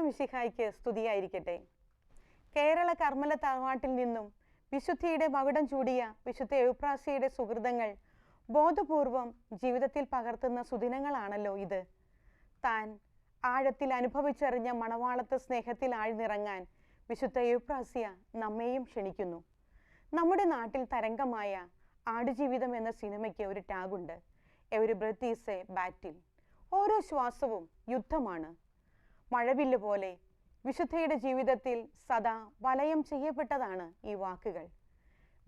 ഉണ്ടായിരിക്കട്ടെ കേരള കർമ്മല തറവാട്ടിൽ നിന്നും വിശുദ്ധിയുടെ മകുടം ചൂടിയ വിശുദ്ധ എഴുപ്രാസിയുടെ സുഹൃതങ്ങൾ ബോധപൂർവം ജീവിതത്തിൽ പകർത്തുന്ന സുദിനങ്ങളാണല്ലോ ഇത്. താൻ ആഴത്തിൽ അനുഭവിച്ചറിഞ്ഞ മണവാളത്തെ സ്നേഹത്തിൽ ആഴ്ന്നിറങ്ങാൻ വിശുദ്ധ എഴുപ്രാസിയ നമ്മെയും ക്ഷണിക്കുന്നു. നമ്മുടെ നാട്ടിൽ തരംഗമായ ആടുജീവിതം എന്ന സിനിമയ്ക്ക് ഒരു ടാഗുണ്ട്. Every breath is a battle. ഓരോ ശ്വാസവും യുദ്ധമാണ്. മഴവില്ല് പോലെ വിശുദ്ധയുടെ ജീവിതത്തിൽ സദാ വലയം ചെയ്യപ്പെട്ടതാണ് ഈ വാക്കുകൾ.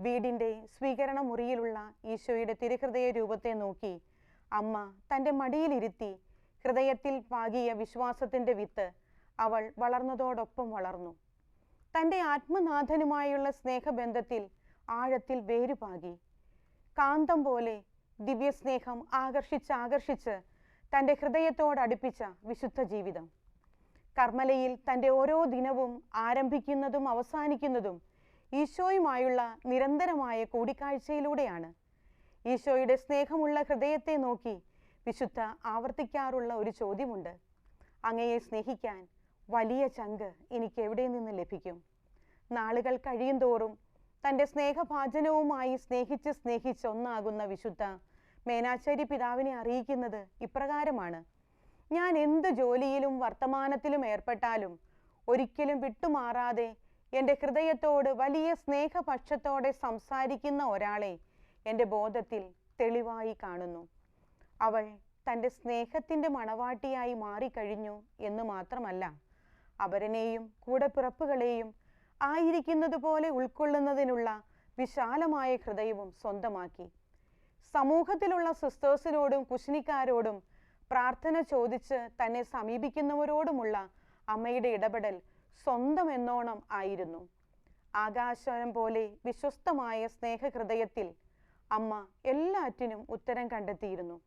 വീടിന്റെ സ്വീകരണ മുറിയിലുള്ള ഈശോയുടെ തിരുഹൃദയ രൂപത്തെ നോക്കി അമ്മ തന്റെ മടിയിലിരുത്തി ഹൃദയത്തിൽ പാകിയ വിശ്വാസത്തിന്റെ വിത്ത് അവൾ വളർന്നതോടൊപ്പം വളർന്നു. തന്റെ ആത്മനാഥനുമായുള്ള സ്നേഹബന്ധത്തിൽ ആഴത്തിൽ വേരുപാകി കാന്തം പോലെ ദിവ്യസ്നേഹം ആകർഷിച്ചാകർഷിച്ച് ആകർഷിച്ച് തന്റെ ഹൃദയത്തോടടുപ്പിച്ച വിശുദ്ധ ജീവിതം. കർമ്മലയിൽ തന്റെ ഓരോ ദിനവും ആരംഭിക്കുന്നതും അവസാനിക്കുന്നതും ഈശോയുമായുള്ള നിരന്തരമായ കൂടിക്കാഴ്ചയിലൂടെയാണ്. ഈശോയുടെ സ്നേഹമുള്ള ഹൃദയത്തെ നോക്കി വിശുദ്ധ ആവർത്തിക്കാറുള്ള ഒരു ചോദ്യമുണ്ട്. അങ്ങയെ സ്നേഹിക്കാൻ വലിയ ചങ്ക് എനിക്ക് എവിടെ നിന്ന് ലഭിക്കും? നാളുകൾ കഴിയും തോറും തന്റെ സ്നേഹഭാചനവുമായി സ്നേഹിച്ച് സ്നേഹിച്ച് ഒന്നാകുന്ന വിശുദ്ധ മേനാശ്ശേരി പിതാവിനെ അറിയിക്കുന്നത് ഇപ്രകാരമാണ്. ഞാൻ എന്ത് ജോലിയിലും വർത്തമാനത്തിലും ഏർപ്പെട്ടാലും ഒരിക്കലും വിട്ടുമാറാതെ എന്റെ ഹൃദയത്തോട് വലിയ സ്നേഹപക്ഷത്തോടെ സംസാരിക്കുന്ന ഒരാളെ എന്റെ ബോധത്തിൽ തെളിവായി കാണുന്നു. അവൾ തന്റെ സ്നേഹത്തിന്റെ മണവാട്ടിയായി മാറിക്കഴിഞ്ഞു എന്ന് മാത്രമല്ല അവരനെയും കൂടെ പിറപ്പുകളെയും ആയിരിക്കുന്നത് പോലെ ഉൾക്കൊള്ളുന്നതിനുള്ള വിശാലമായ ഹൃദയവും സ്വന്തമാക്കി. സമൂഹത്തിലുള്ള സിസ്റ്റേഴ്സിനോടും കുശിനിക്കാരോടും പ്രാർത്ഥന ചോദിച്ച് തന്നെ സമീപിക്കുന്നവരോടുമുള്ള അമ്മയുടെ ഇടപെടൽ സ്വന്തം എന്നോണം ആയിരുന്നു. ആകാശം പോലെ വിശ്വസ്തമായ സ്നേഹഹൃദയത്തിൽ അമ്മ എല്ലാറ്റിനും ഉത്തരം കണ്ടെത്തിയിരുന്നു.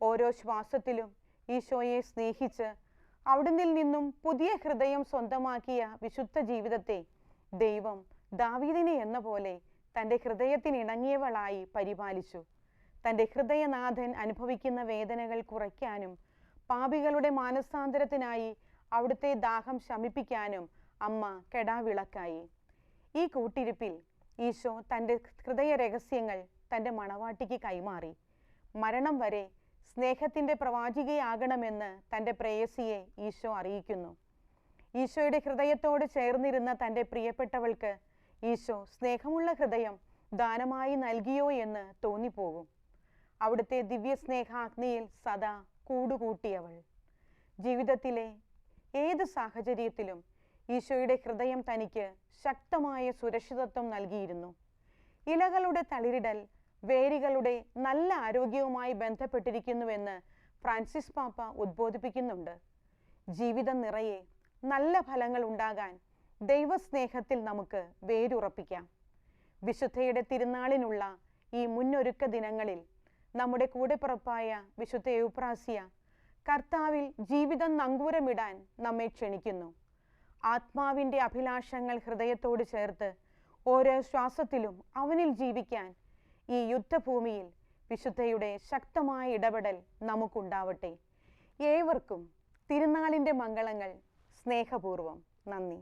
ഓരോ ശ്വാസത്തിലും ഈശോയെ സ്നേഹിച്ച് അവിടുന്നിൽ നിന്നും പുതിയ ഹൃദയം സ്വന്തമാക്കിയ വിശുദ്ധ ജീവിതത്തെ ദൈവം ദാവീദിനെ എന്ന പോലെ തന്റെ ഹൃദയത്തിനിണങ്ങിയവളായി പരിപാലിച്ചു. തന്റെ ഹൃദയനാഥൻ അനുഭവിക്കുന്ന വേദനകൾ കുറയ്ക്കാനും പാപികളുടെ മാനസാന്തരത്തിനായി അവിടുത്തെ ദാഹം ശമിപ്പിക്കാനും അമ്മ കെടാവിളക്കായി. ഈ കൂട്ടിരിപ്പിൽ ഈശോ തന്റെ ഹൃദയ രഹസ്യങ്ങൾ തന്റെ മണവാട്ടിക്ക് കൈമാറി. മരണം വരെ സ്നേഹത്തിന്റെ പ്രവാചികയാകണമെന്ന് തന്റെ പ്രേയസിയെ ഈശോ അറിയിക്കുന്നു. ഈശോയുടെ ഹൃദയത്തോട് ചേർന്നിരുന്ന തന്റെ പ്രിയപ്പെട്ടവൾക്ക് ഈശോ സ്നേഹമുള്ള ഹൃദയം ദാനമായി നൽകിയോ എന്ന് തോന്നിപ്പോകും. അവിടുത്തെ ദിവ്യ സ്നേഹാഗ്നിയിൽ സദാ കൂടുകൂട്ടിയവൾ. ജീവിതത്തിലെ ഏത് സാഹചര്യത്തിലും ഈശോയുടെ ഹൃദയം തനിക്ക് ശക്തമായ സുരക്ഷിതത്വം നൽകിയിരുന്നു. ഇലകളുടെ തളിരിടൽ വേരുകളുടെ നല്ല ആരോഗ്യവുമായി ബന്ധപ്പെട്ടിരിക്കുന്നുവെന്ന് ഫ്രാൻസിസ് പാപ്പ ഉദ്ബോധിപ്പിക്കുന്നുണ്ട്. ജീവിതം നിറയെ നല്ല ഫലങ്ങൾ ഉണ്ടാകാൻ ദൈവസ്നേഹത്തിൽ നമുക്ക് വേരുറപ്പിക്കാം. വിശുദ്ധയുടെ തിരുനാളിനുള്ള ഈ മുന്നൊരുക്ക ദിനങ്ങളിൽ നമ്മുടെ കൂടെപ്പിറപ്പായ വിശുദ്ധ എവുപ്രാസിയ കർത്താവിൽ ജീവിതം നങ്കൂരമിടാൻ നമ്മെ ക്ഷണിക്കുന്നു. ആത്മാവിന്റെ അഭിലാഷങ്ങൾ ഹൃദയത്തോട് ചേർത്ത് ഓരോ ശ്വാസത്തിലും അവനിൽ ജീവിക്കാൻ ഈ യുദ്ധഭൂമിയിൽ വിശുദ്ധയുടെ ശക്തമായ ഇടപെടൽ നമുക്കുണ്ടാവട്ടെ. ഏവർക്കും തിരുനാളിന്റെ മംഗളങ്ങൾ സ്നേഹപൂർവം നന്ദി.